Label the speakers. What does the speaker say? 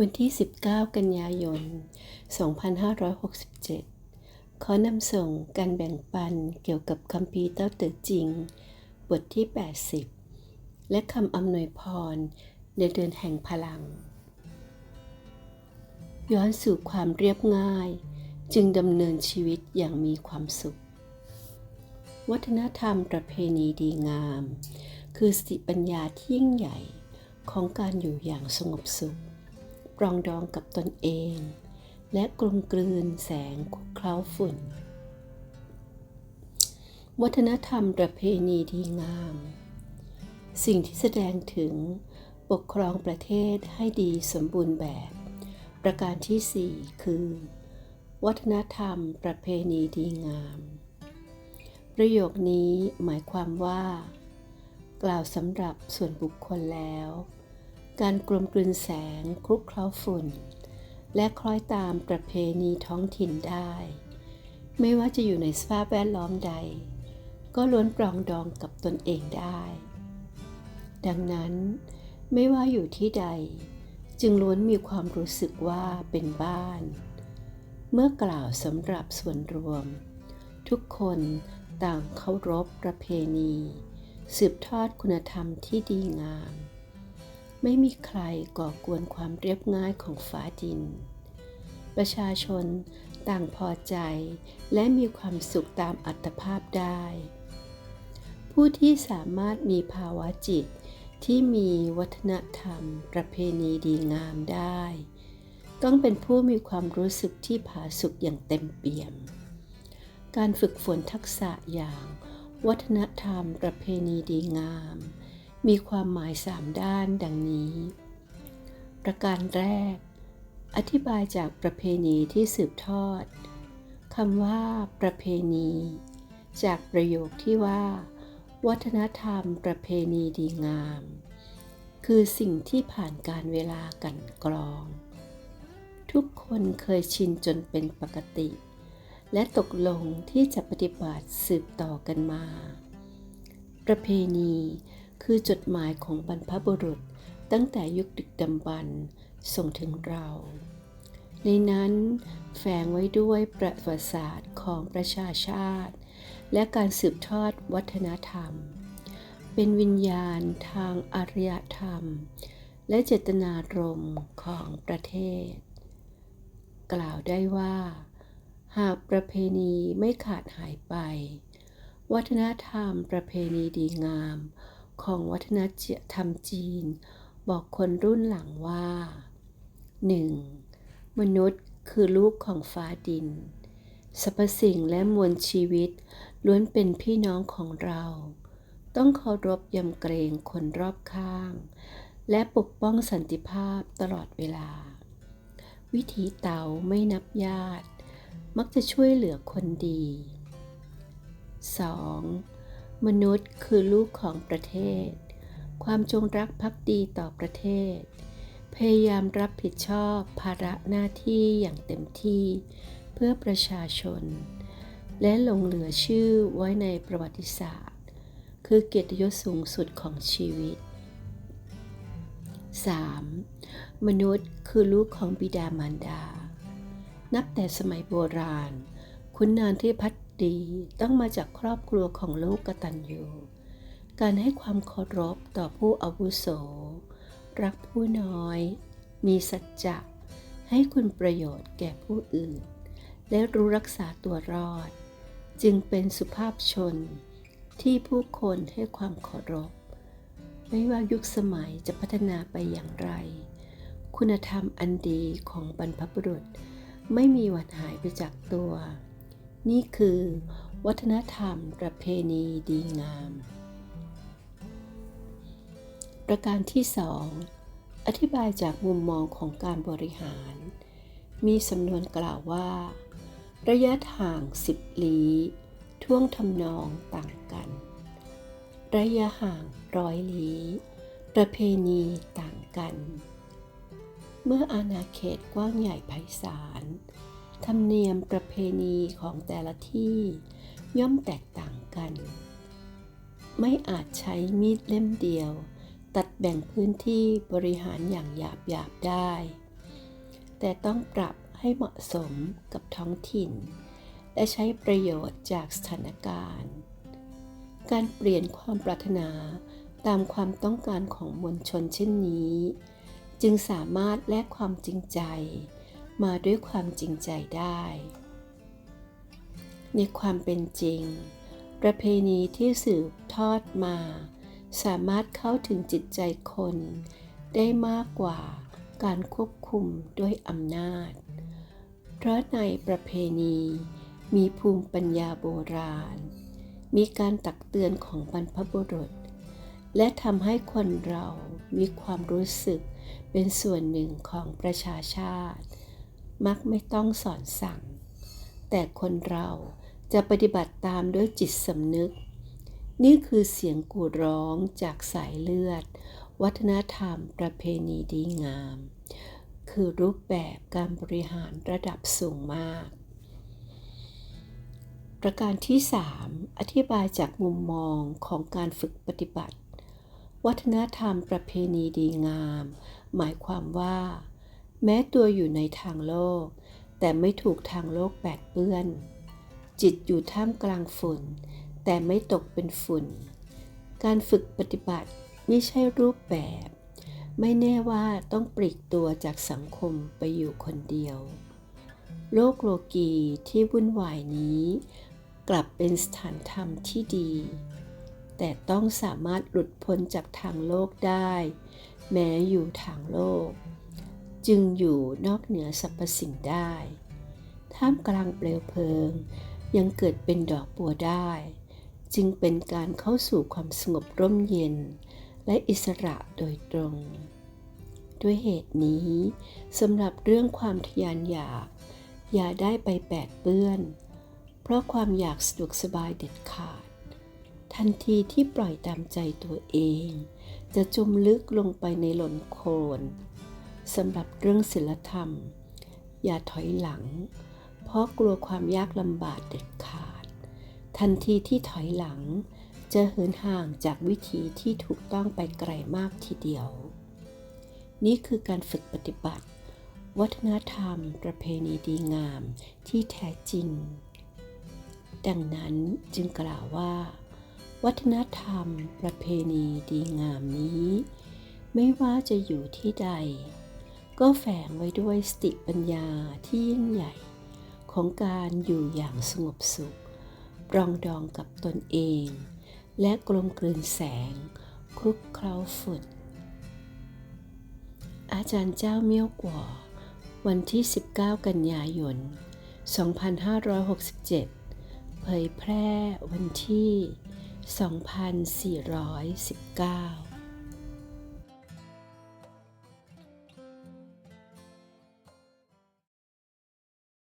Speaker 1: วันที่ 19 กันยายน 2567 ขอนำส่งการแบ่งปันเกี่ยวกับคัมภีเต้าเต๋อจริง บทที่ 80 และคำอำนวยพรในเดือนแห่งพลัง ย้อนสู่ความเรียบง่าย จึงดำเนินชีวิตอย่างมีความสุข วัฒนธรรมประเพณีดีงาม คือสติปัญญาที่ยิ่งใหญ่ของการอยู่อย่างสงบสุข ปรองดองกับตนเอง และกลมกลืนแสงคุกเคล้าฝุ่น วัฒนธรรมประเพณีดีงาม สิ่งที่แสดงถึงปกครองประเทศให้ดีสมบูรณ์แบบ ประการที่ 4 คือ วัฒนธรรมประเพณีดีงาม ประโยคนี้หมายความว่า กล่าวสำหรับส่วนบุคคลแล้ว การกลมกลืนแสงคลุกเคล้าฝุ่น และคล้อยตามประเพณีท้องถิ่นได้ ไม่ว่าจะอยู่ในสภาพแวดล้อมใด ก็ล้วนปรองดองกับตนเองได้ ดังนั้นไม่ว่าอยู่ที่ใด จึงล้วนมีความรู้สึกว่าเป็นบ้าน เมื่อกล่าวสำหรับส่วนรวม ทุกคนต่างเคารพประเพณี สืบทอดคุณธรรมที่ดีงาม ไม่มีใครก่อกวนความเรียบง่ายของฟ้าดิน ประชาชนต่างพอใจและมีความสุขตามอัตภาพได้ ผู้ที่สามารถมีภาวะจิตที่มีวัฒนธรรม ประเพณีดีงามได้ ต้องเป็นผู้มีความรู้สึกที่ผาสุกอย่างเต็มเปี่ยม การฝึกฝนทักษะอย่างวัฒนธรรม ประเพณีดีงาม มีความหมายสามด้านดังนี้ ประการแรก อธิบายจากประเพณีที่สืบทอดคำว่า ประเพณี จากประโยคที่ว่า วัฒนธรรมประเพณีดีงาม คือสิ่งที่ผ่านการเวลากันกรอง ทุกคนเคยชินจนเป็นปกติ และตกลงที่จะปฏิบัติสืบต่อกันมา ประเพณี คือจดหมายของบรรพบุรุษตั้งแต่ยุคดึกดำบรรพ์ส่งถึงเรา ในนั้นแฝงไว้ด้วยประวัติศาสตร์ของประชาชาติ และการสืบทอดวัฒนธรรม เป็นวิญญาณทางอารยธรรม และเจตนารมณ์ของประเทศ กล่าวได้ว่า หากประเพณีไม่ขาดหายไป วัฒนธรรมประเพณีดีงาม ของวัฒนธรรมจีน บอกคนรุ่นหลังว่า 1. มนุษย์คือลูกของฟ้าดินสรรพสิ่งและมวลชีวิต ล้วนเป็นพี่น้องของเรา ต้องเคารพยำเกรงคนรอบข้าง และปกป้องสันติภาพตลอดเวลา วิธีเต๋าไม่นับญาติ มักจะช่วยเหลือคนดี 2. มนุษย์คือลูกของประเทศ ความจงรักภักดีต่อประเทศ พยายามรับผิดชอบภาระหน้าที่อย่างเต็มที่ เพื่อประชาชน และลงเหลือชื่อไว้ในประวัติศาสตร์ คือเกียรติยศสูงสุดของชีวิต 3. มนุษย์คือลูกของบิดามารดา นับแต่สมัยโบราณ คุณนานที่พัด ดีต้องมาจากครอบครัวของลูกกตัญญูการให้ความเคารพต่อผู้อาวุโส รักผู้น้อย มีสัจจะ ให้คุณประโยชน์แก่ผู้อื่น และรู้รักษาตัวรอด จึงเป็นสุภาพชนที่ผู้คนให้ความเคารพ ไม่ว่ายุคสมัยจะพัฒนาไปอย่างไร คุณธรรมอันดีของบรรพบุรุษ ไม่มีวันหายไปจากตัว นี่คือวัฒนธรรมประเพณีดีงาม ประการที่สองอธิบายจากมุมมองของการบริหาร มีสำนวนกล่าวว่า ระยะทางสิบลี้ท่วงทำนองต่างกัน ระยะห่างร้อยลี้ประเพณีต่างกัน เมื่ออาณาเขตกว้างใหญ่ไพศาล ธรรมเนียมประเพณีของแต่ละที่ย่อมแตกต่างกัน ไม่อาจใช้มีดเล่มเดียว ตัดแบ่งพื้นที่บริหารอย่างหยาบหยาบได้ แต่ต้องปรับให้เหมาะสมกับท้องถิ่น และใช้ประโยชน์จากสถานการณ์ การเปลี่ยนความปรารถนาตามความต้องการของมวลชนเช่นนี้ จึงสามารถแลกความจริงใจ มาด้วยความจริงใจได้ ในความเป็นจริง ประเพณีที่สืบทอดมา สามารถเข้าถึงจิตใจคน ได้มากกว่าการควบคุมด้วยอำนาจ เพราะในประเพณีมีภูมิปัญญาโบราณ มีการตักเตือนของบรรพบุรุษ และทำให้คนเรามีความรู้สึกเป็นส่วนหนึ่งของประชาชาติ มักไม่ต้องสอนสั่ง แต่คนเราจะปฏิบัติตามด้วยจิตสำนึก นี่คือเสียงกูร้องจากสายเลือด วัฒนธรรมประเพณีดีงาม คือรูปแบบการบริหารระดับสูงมาก ประการที่ 3 อธิบายจากมุมมองของการฝึกปฏิบัติ วัฒนธรรมประเพณีดีงาม หมายความว่า แม้ตัวอยู่ในทางโลก แต่ไม่ถูกทางโลกแปดเปื้อน จิตอยู่ท่ามกลางฝุ่น แต่ไม่ตกเป็นฝุ่น การฝึกปฏิบัติไม่ใช่รูปแบบ ไม่แน่ว่าต้องปลีกตัวจากสังคมไปอยู่คนเดียว โลกโลกีที่วุ่นวายนี้ กลับเป็นสถานธรรมที่ดี แต่ต้องสามารถหลุดพ้นจากทางโลกได้ แม้อยู่ทางโลก จึงอยู่นอกเหนือสรรพสิ่งได้ ท่ามกลางเปลวเพลิง ยังเกิดเป็นดอกบัวได้ จึงเป็นการเข้าสู่ความสงบร่มเย็น และอิสระโดยตรง ด้วยเหตุนี้สำหรับเรื่องความทยานอยาก อย่าได้ไปแปดเปื้อน เพราะความอยากสะดวกสบายเด็ดขาด ทันทีที่ปล่อยตามใจตัวเอง จะจมลึกลงไปในหล่นโคลน สำหรับเรื่องศีลธรรม อย่าถอยหลัง เพราะกลัวความยากลำบากเด็ดขาด ทันทีที่ถอยหลัง จะเหินห่างจากวิธีที่ถูกต้องไปไกลมากทีเดียว นี่คือการฝึกปฏิบัติ วัฒนธรรม ประเพณีดีงามที่แท้จริง ดังนั้นจึงกล่าวว่า วัฒนธรรม ประเพณีดีงามนี้ ไม่ว่าจะอยู่ที่ใด ก็แฝงไว้ด้วยสติปัญญาที่ยิ่งใหญ่ ของการอยู่อย่างสงบสุข ปรองดองกับตนเอง และกลมกลืนแสง คลุกเคล้าฝุ่น อาจารย์เจ้าเมี่ยวกว่า วันที่ 19 กันยายน 2567 เผยแพร่วันที่ 2419